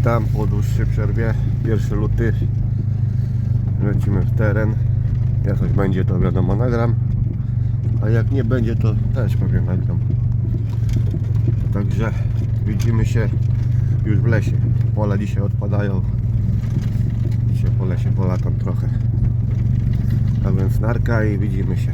Witam po dłuższej przerwie. 1 luty. Lecimy w teren. Jak coś będzie, to wiadomo nagram. A jak nie będzie, to też pewnie nagram. Także widzimy się już w lesie. Pola dzisiaj odpadają. Dzisiaj po lesie polatam trochę. A więc narka i widzimy się.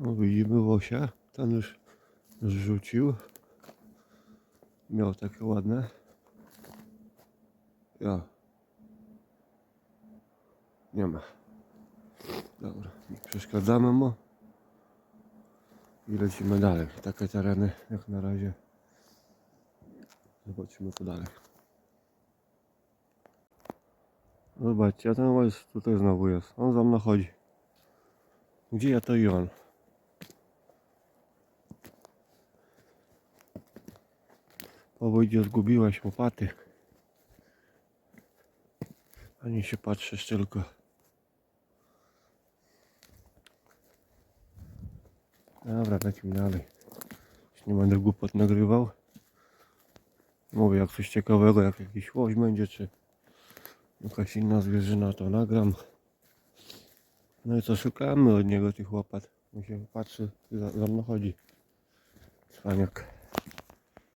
No, widzimy Wosia. Ten już zrzucił. Miał takie ładne. Ja. Nie ma. Dobra, nie przeszkadzamy mu. I lecimy dalej. Takie tereny jak na razie. Zobaczymy co dalej. Zobaczcie, a ten łajs tutaj znowu jest. On za mną chodzi. Gdzie ja to i on? Po wojdzie zgubiłaś łopaty. Ani się patrzysz tylko. Dobra, lecimy dalej. Już nie będę głupot nagrywał. Mówię, jak coś ciekawego, jak jakiś łoś będzie, czy jakaś inna zwierzyna, to nagram. No i co, szukamy od niego tych łopat. On się patrzy, za, za mną chodzi. Cwaniak.